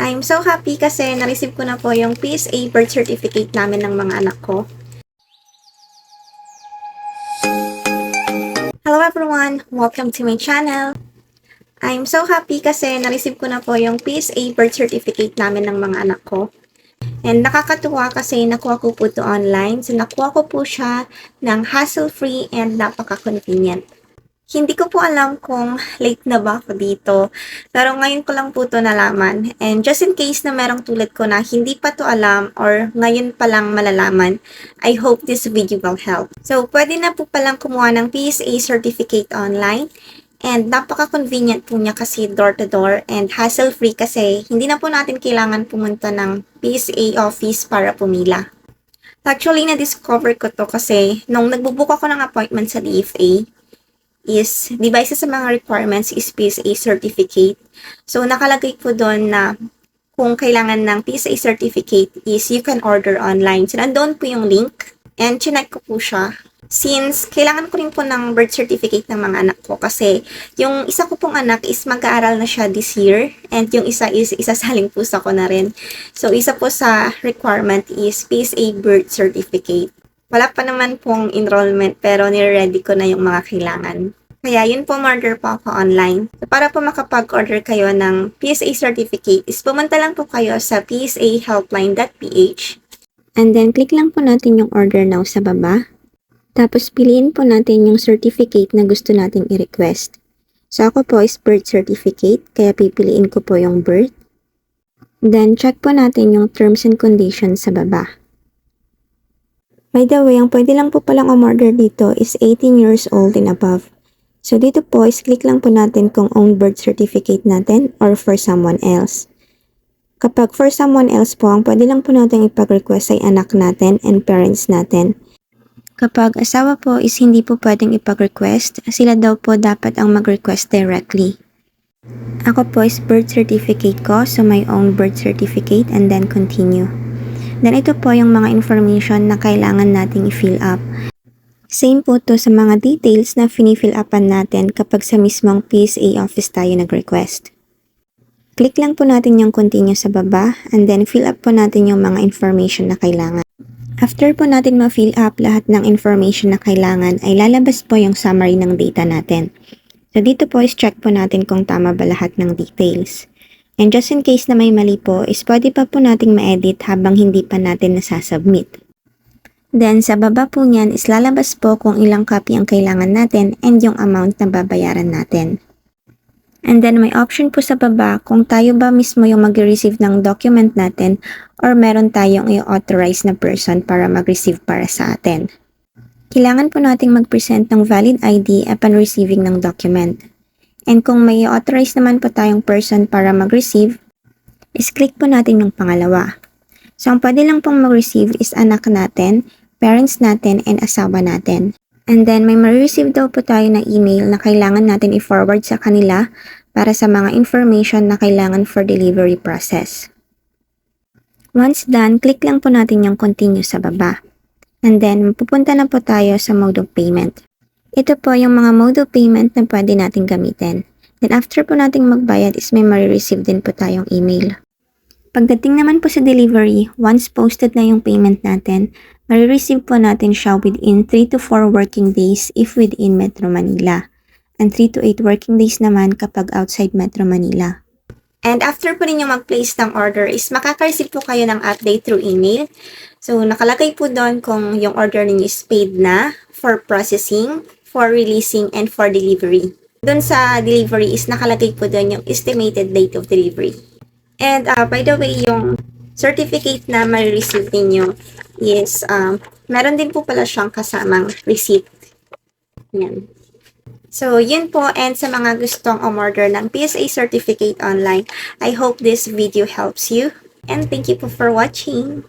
I'm so happy kasi na-receive ko na po yung PSA birth certificate namin ng mga anak ko. Hello everyone! Welcome to my channel! I'm so happy kasi na-receive ko na po yung PSA birth certificate namin ng mga anak ko. And nakakatuwa kasi nakuha ko po ito online. So nakuha ko po siya ng hassle-free and napaka-convenient. Hindi ko po alam kung late na ba ako dito. Pero ngayon ko lang po ito nalaman. And just in case na merong tulad ko na hindi pa to alam or ngayon pa lang malalaman, I hope this video will help. So, pwede na po palang kumuha ng PSA certificate online. And napaka-convenient po niya kasi door-to-door and hassle-free kasi hindi na po natin kailangan pumunta ng PSA office para pumila. Actually, na-discover ko to kasi nung nagbubook ako ng appointment sa DFA, is, di ba sa mga requirements is PSA certificate. So, nakalagay po doon na kung kailangan ng PSA certificate is you can order online. So, nandoon po yung link and chinek ko po siya. Since kailangan ko rin po ng birth certificate ng mga anak ko kasi yung isa ko pong anak is mag-aaral na siya this year and yung isa is isasaling pusa ko na rin. So, isa po sa requirement is PSA birth certificate. Wala pa naman pong enrollment pero nire-ready ko na yung mga kailangan. Kaya yun po, order po ako online. So, para po makapag-order kayo ng PSA certificate is pumunta lang po kayo sa psahelpline.ph and then click lang po natin yung order now sa baba. Tapos piliin po natin yung certificate na gusto nating i-request. So ako po is birth certificate, kaya pipiliin ko po yung birth. Then check po natin yung terms and conditions sa baba. By the way, ang pwede lang po palang umorder dito is 18 years old and above. So dito po is click lang po natin kung own birth certificate natin or for someone else. Kapag for someone else po, ang pwede lang po natin ipag-request ay anak natin and parents natin. Kapag asawa po is hindi po pwedeng ipag-request, sila daw po dapat ang mag-request directly. Ako po is birth certificate ko, so my own birth certificate and then continue. Then ito po yung mga information na kailangan nating i-fill up. Same po to sa mga details na fini-fill upan natin kapag sa mismong PSA office tayo nag-request. Click lang po natin yung continue sa baba and then fill up po natin yung mga information na kailangan. After po natin ma-fill up lahat ng information na kailangan ay lalabas po yung summary ng data natin. So dito po is check po natin kung tama ba lahat ng details. And just in case na may mali po, is pwede pa po nating ma-edit habang hindi pa natin nasasubmit. Then, sa baba po niyan is lalabas po kung ilang copy ang kailangan natin and yung amount na babayaran natin. And then, may option po sa baba kung tayo ba mismo yung mag-receive ng document natin or meron tayong i-authorize na person para mag-receive para sa atin. Kailangan po nating mag-present ng valid ID upon receiving ng document. And kung may authorize naman po tayong person para mag-receive, is click po natin yung pangalawa. So, ang pwede lang pong mag-receive is anak natin, parents natin, and asawa natin. And then, may ma-receive daw po tayo na email na kailangan natin i-forward sa kanila para sa mga information na kailangan for delivery process. Once done, click lang po natin yung continue sa baba. And then, pupunta na po tayo sa mode of payment. Ito po yung mga mode of payment na pwede natin gamitin. Then after po nating magbayad is may marireceive din po tayong email. Pagdating naman po sa delivery, once posted na yung payment natin, marireceive po natin siya within 3 to 4 working days if within Metro Manila. And 3 to 8 working days naman kapag outside Metro Manila. And after po ninyo mag-place ng order is makaka-receive po kayo ng update through email. So, nakalagay po doon kung yung order ninyo is paid na for processing, for releasing, and for delivery. Doon sa delivery is nakalagay po doon yung estimated date of delivery. And uh, by the way, yung certificate na ma-receive ninyo is, um, meron din po pala siyang kasamang receipt. Yan. So, yun po. And sa mga gustong umorder ng PSA certificate online, I hope this video helps you. And thank you po for watching.